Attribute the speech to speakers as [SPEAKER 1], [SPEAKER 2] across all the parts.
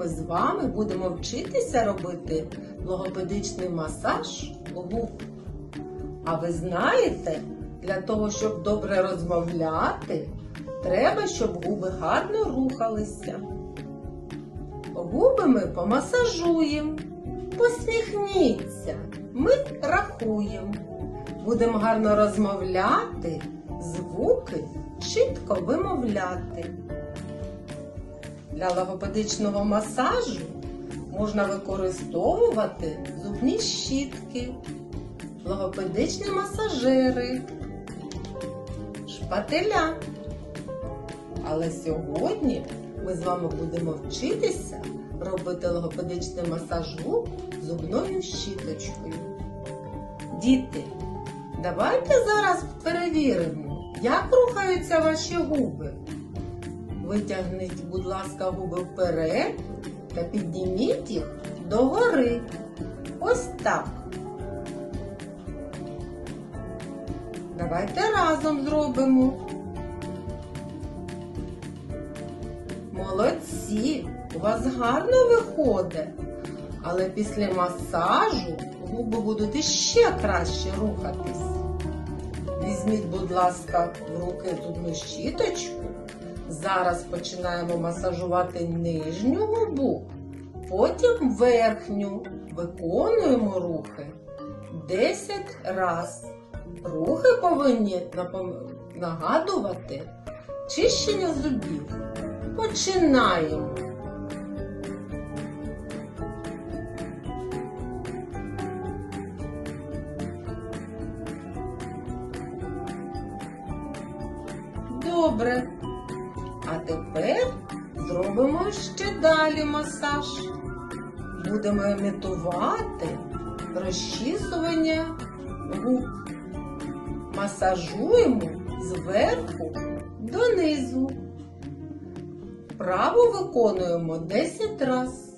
[SPEAKER 1] ми з вами будемо вчитися робити логопедичний масаж губ. А ви знаєте, для того, щоб добре розмовляти, треба, щоб губи гарно рухалися. Губи ми помасажуємо, посміхніться, ми рахуємо. Будемо гарно розмовляти, звуки чітко вимовляти. Для логопедичного масажу можна використовувати зубні щітки, логопедичні масажери, шпателя. Але сьогодні ми з вами будемо вчитися робити логопедичний масаж губ зубною щіточкою. Діти, давайте зараз перевіримо, як рухаються ваші губи. Витягніть, будь ласка, губи вперед та підніміть їх догори. Ось так. Давайте разом зробимо. Молодці! У вас гарно виходить. Але після масажу губи будуть іще краще рухатись. Візьміть, будь ласка, в руки зубну щіточку. Зараз починаємо масажувати нижню губу, потім верхню. Виконуємо рухи 10 раз. Рухи повинні нагадувати чищення зубів. Починаємо. Добре. Тепер зробимо ще далі масаж. Будемо імітувати розчісування губ. Масажуємо зверху донизу. Право виконуємо 10 разів.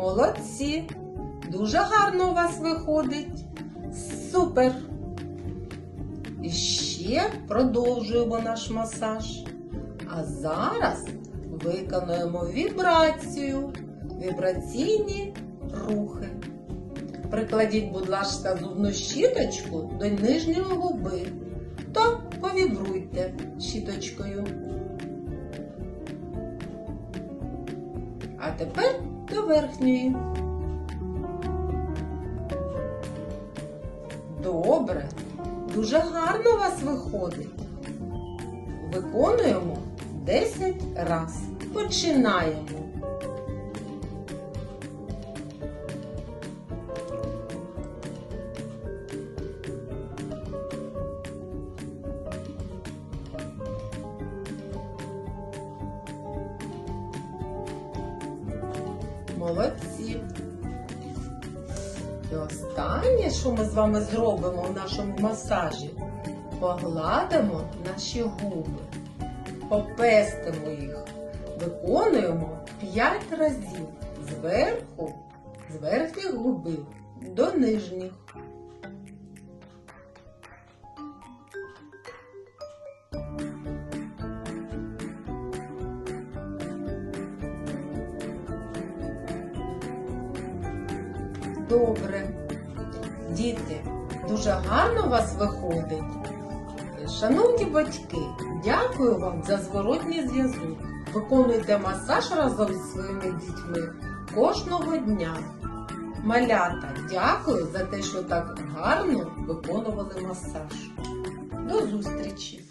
[SPEAKER 1] Молодці! Дуже гарно у вас виходить. Супер! І ще продовжуємо наш масаж. А зараз виконуємо вібрацію, вібраційні рухи. Прикладіть, будь ласка, зубну щіточку до нижньої губи та повібруйте щіточкою. А тепер до верхньої. Добре, дуже гарно у вас виходить. Виконуємо 10 раз. Починаємо. Молодці. І останнє, що ми з вами зробимо в нашому масажі, погладимо наші губи, попестимо їх, виконуємо 5 разів зверху, з верхніх губи до нижніх. Добре. Діти, дуже гарно у вас виходить. Шановні батьки, дякую вам за зворотній зв'язок. Виконуйте масаж разом зі своїми дітьми кожного дня. Малята, дякую за те, що так гарно виконували масаж. До зустрічі!